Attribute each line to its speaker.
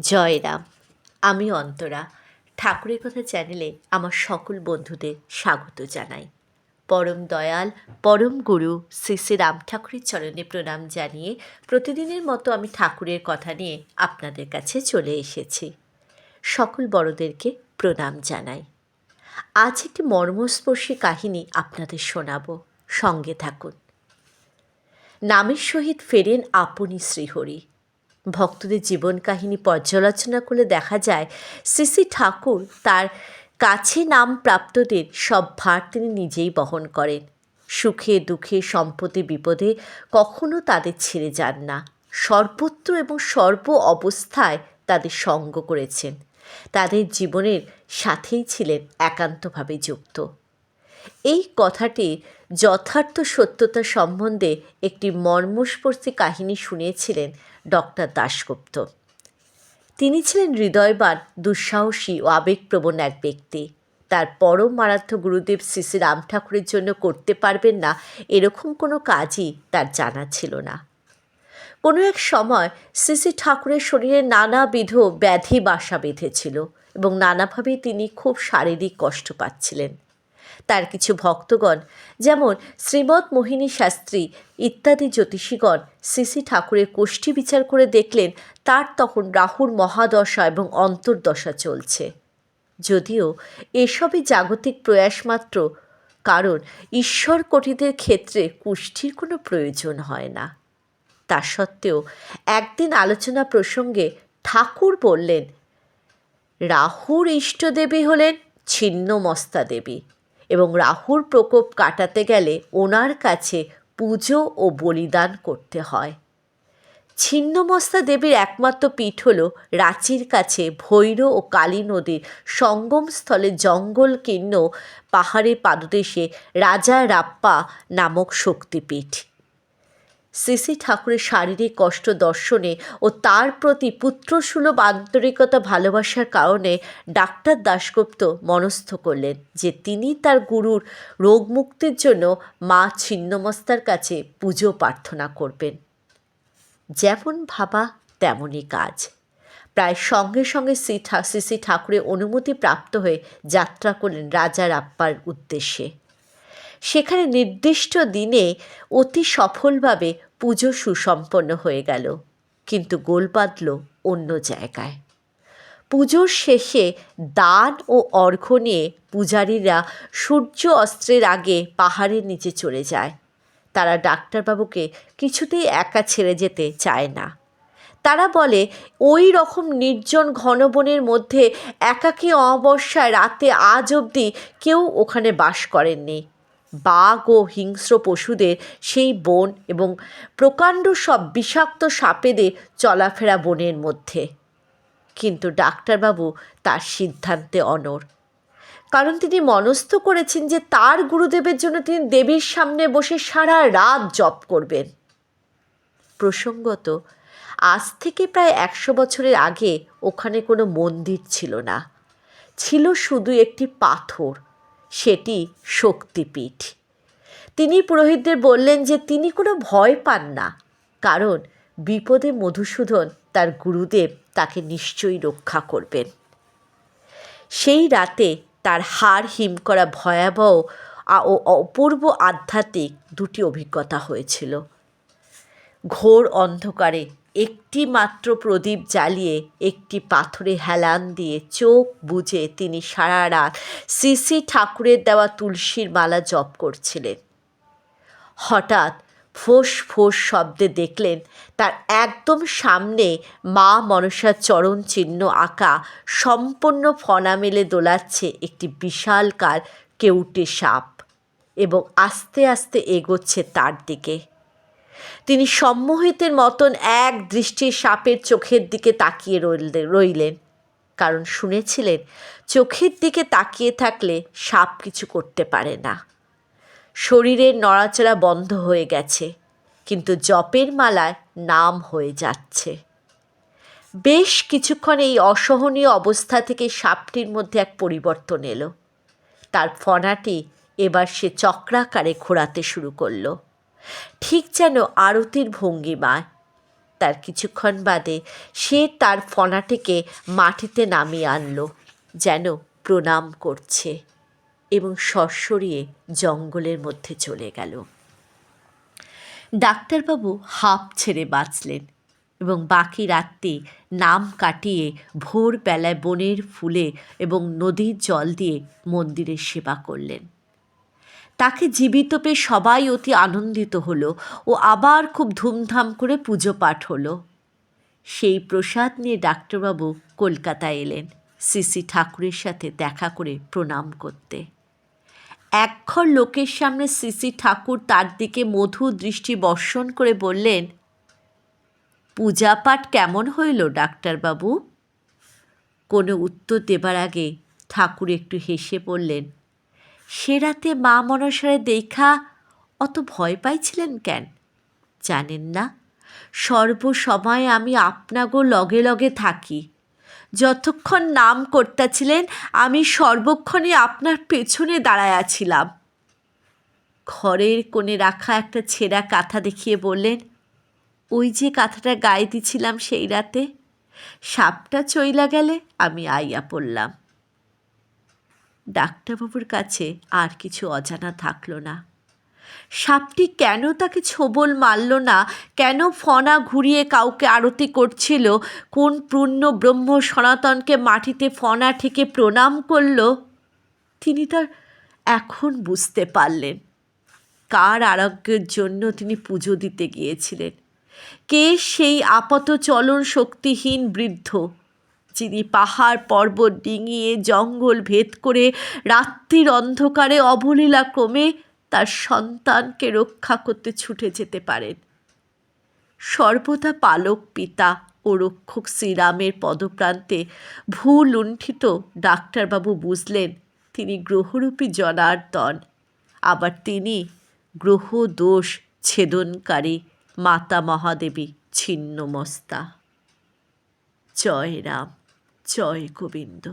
Speaker 1: জয় রাম। আমি অন্তরা। ঠাকুরের কথা চ্যানেলে আমার সকল বন্ধুদের স্বাগত জানাই। পরম দয়াল, পরম গুরু শ্রী শ্রী রাম ঠাকুরের চরণে প্রণাম জানিয়ে প্রতিদিনের মতো আমি ঠাকুরের কথা নিয়ে আপনাদের কাছে চলে এসেছি। সকল বড়দেরকে প্রণাম জানাই। আজ একটি মর্মস্পর্শী কাহিনী আপনাদের শোনাব। সঙ্গে থাকুন। নামের সহিত ফেরেন আপনি শ্রীহরি। ভক্তদের জীবন কাহিনী পর্যালোচনা করলে দেখা যায়, শ্রী ঠাকুর তার কাছে নাম প্রাপ্তদের সব ভার তিনি নিজেই বহন করেন। সুখে, দুঃখে, সম্পদে, বিপদে কখনো তাদের ছেড়ে যান না। সর্বত্র এবং সর্ব অবস্থায় তাদের সঙ্গ করেছেন। তাদের জীবনের সাথেই ছিলেন একান্তভাবে যুক্ত। এই কথাটির যথার্থ সত্যতা সম্বন্ধে একটি মর্মস্পর্শী কাহিনী শুনিয়েছিলেন ডক্টর দাশগুপ্ত। তিনি ছিলেন হৃদয়বান, দুঃসাহসী ও আবেগপ্রবণ এক ব্যক্তি। তার পরম মারাত্মক গুরুদেব শ্রী শ্রী রাম ঠাকুরের জন্য করতে পারবেন না এরকম কোনো কাজই তার জানা ছিল না। কোনো এক সময় শ্রী শ্রী ঠাকুরের শরীরে নানাবিধ ব্যাধি বাসা বেঁধেছিল এবং নানাভাবেই তিনি খুব শারীরিক কষ্ট পাচ্ছিলেন। তার কিছু ভক্তগণ, যেমন শ্রীমৎ মোহিনী শাস্ত্রী, ইত্যাদি জ্যোতিষীগণ, শ্রী ঠাকুরের কোষ্ঠী বিচার করে দেখলেন, তার তখন রাহুর মহাদশা এবং অন্তর্দশা চলছে। যদিও এসবই জাগতিক প্রয়াস মাত্র, কারণ ঈশ্বর কঠিদের ক্ষেত্রে কুষ্ঠির কোনো প্রয়োজন হয় না। তা সত্ত্বেও একদিন আলোচনা প্রসঙ্গে ঠাকুর বললেন, রাহুর ইষ্টদেবী হলেন ছিন্নমস্তা দেবী। এবং রাহুর প্রকোপ কাটাতে গেলে ওনার কাছে পুজো ও বলিদান করতে হয়। ছিন্নমস্তা দেবীর একমাত্র পীঠ হল রাঁচির কাছে ভৈর ও কালী নদীর সঙ্গমস্থলে জঙ্গলকীর্ণ পাহাড়ে পাদদেশে রাজা রাপ্পা নামক শক্তিপীঠ। শ্রী ঠাকুরের শারীরিক কষ্ট দর্শনে ও তার প্রতি পুত্রসুলভ আন্তরিকতা ভালোবাসার কারণে ডাক্তার দাশগুপ্ত মনস্থ করলেন যে তিনি তার গুরুর রোগমুক্তির জন্য মা ছিন্নমস্তার কাছে পুজো প্রার্থনা করবেন। যেমন ভাবা, তেমনই কাজ। প্রায় সঙ্গে সঙ্গে শ্রী শ্রী ঠাকুরের অনুমতি প্রাপ্ত হয়ে যাত্রা করলেন রাজা রাপ্পার উদ্দেশ্যে। সেখানে নির্দিষ্ট দিনে অতি সফলভাবে পুজো সুসম্পন্ন হয়ে গেল, কিন্তু গোল বাঁধল অন্য জায়গায়। পুজোর শেষে দান ও অর্ঘ্য নিয়ে পূজারীরা সূর্য অস্ত্রের আগে পাহাড়ের নিচে চলে যায়। তারা ডাক্তারবাবুকে কিছুতেই একা ছেড়ে যেতে চায় না। তারা বলে, ওই রকম নির্জন ঘনবনের মধ্যে একাকী অমাবস্যায় রাতে আজ অবধি কেউ ওখানে বাস করেননি। বাঘ ও হিংস্র পশুদের সেই বন এবং প্রকাণ্ড সব বিষাক্ত সাপেদের চলাফেরা বনের মধ্যে। কিন্তু ডাক্তারবাবু তার সিদ্ধান্তে অনর কারণ তিনি মনস্থ করেছেন যে তার গুরুদেবের জন্য তিনি দেবীর সামনে বসে সারা রাত জপ করবেন। প্রসঙ্গত, আজ থেকে প্রায় একশো বছরের আগে ওখানে কোনো মন্দির ছিল না। ছিল শুধু একটি পাথর। সেটি শক্তিপীঠ। তিনি পুরোহিতদের বললেন যে তিনি কোনো ভয় পান না, কারণ বিপদে মধুসূদন তার গুরুদেব তাকে নিশ্চয়ই রক্ষা করবেন। সেই রাতে তার হাড় হিম করা ভয়াবহ ও অপূর্ব আধ্যাত্মিক দুটি অভিজ্ঞতা হয়েছিল। ঘোর অন্ধকারে একটি মাত্র প্রদীপ জ্বালিয়ে একটি পাথরে হেলান দিয়ে চোখ বুঝে তিনি সারা রাত শ্রী শ্রী ঠাকুরের দেওয়া তুলসীর মালা জপ করছিলেন। হঠাৎ ফোঁস ফোঁস শব্দে দেখলেন, তার একদম সামনে মা মনসার চরণ চিহ্ন আঁকা সম্পূর্ণ ফনা মেলে দোলাচ্ছে একটি বিশালকার কেউটে সাপ এবং আস্তে আস্তে এগোচ্ছে তার দিকে। তিনি সম্মোহিতের মতন এক দৃষ্টির সাপের চোখের দিকে তাকিয়ে রইলেন। কারণ শুনেছিলেন, চোখের দিকে তাকিয়ে থাকলে সাপ কিছু করতে পারে না। শরীরের নড়াচড়া বন্ধ হয়ে গেছে, কিন্তু জপের মালায় নাম হয়ে যাচ্ছে। বেশ কিছুক্ষণ এই অসহনীয় অবস্থা থেকে সাপটির মধ্যে এক পরিবর্তন এলো। তার ফনাটি এবার সে চক্রাকারে ঘোরাতে শুরু করল। ঠিক যেন আরতির ভঙ্গিমায় তার কিছুক্ষণ বাদে সে তার ফনাটিকে মাটিতে নামিয়ে আনলো, যেন প্রণাম করছে এবং সরসরিয়ে জঙ্গলের মধ্যে চলে গেল। ডাক্তারবাবু হাঁপ ছেড়ে বাঁচলেন এবং বাকি রাত্রি নাম কাটিয়ে ভোরবেলায় বনের ফুলে এবং নদীর জল দিয়ে মন্দিরের সেবা করলেন। তাকে জীবিত পেয়ে সবাই অতি আনন্দিত হলো ও আবার খুব ধুমধাম করে পুজো পাঠ হলো। সেই প্রসাদ নিয়ে ডাক্তারবাবু কলকাতায় এলেন সিসি ঠাকুরের সাথে দেখা করে প্রণাম করতে। একঘর লোকের সামনে সিসি ঠাকুর তার দিকে মধু দৃষ্টি বর্ষণ করে বললেন, পূজা পাঠ কেমন হইল ডাক্তারবাবু? কোনো উত্তর দেবার আগে ঠাকুর একটু হেসে বললেন সে রাতে মা মনসারে দেখা অত ভয় পাইছিলেন কেন? জানেন না। সর্বসময় আমি আপনাগো লগে লগে থাকি। যতক্ষণ নাম করতেছিলেন, আমি সর্বক্ষণে আপনার পেছনে দাঁড়ায়াছিলাম ঘরের কোণে রাখা একটা ছেঁড়া কাঁথা দেখিয়ে বললেন, ওই যে কাঁথাটা গায়ে দিছিলাম সেই রাতে, সাপটা চইলা গেলে আমি আইয়া পড়লাম। ডাক্তারবাবুর কাছে আর কিছু অজানা থাকল না। সাপটি কেন তাকে ছোবল মারল না? কেন ফনা ঘুরিয়ে কাউকে আরতি করছিল? কোন পূর্ণ ব্রহ্ম সনাতনকে মাটিতে ফনা থেকে প্রণাম করল? তিনি তার এখন বুঝতে পারলেন। কার আরোগ্যের জন্য তিনি পুজো দিতে গিয়েছিলেন? কে সেই আপাত চলন শক্তিহীন বৃদ্ধ? যিনি পাহাড় পর্বত ডিঙিয়ে জঙ্গল ভেদ করে রাত্রির অন্ধকারে অবলীলা ক্রমে তার সন্তানকে রক্ষা করতে ছুটে যেতে পারেন। সর্বদা পালক পিতা ও রক্ষক শ্রীরামের পদপ্রান্তে ভূ লুণ্ঠিত ডাক্তারবাবু বুঝলেন তিনি গ্রহরূপী জনার্দন। আবার তিনি গ্রহ দোষ ছেদনকারী মাতা মহাদেবী ছিন্নমস্তা। জয় রাম। জয় গোবিন্দ।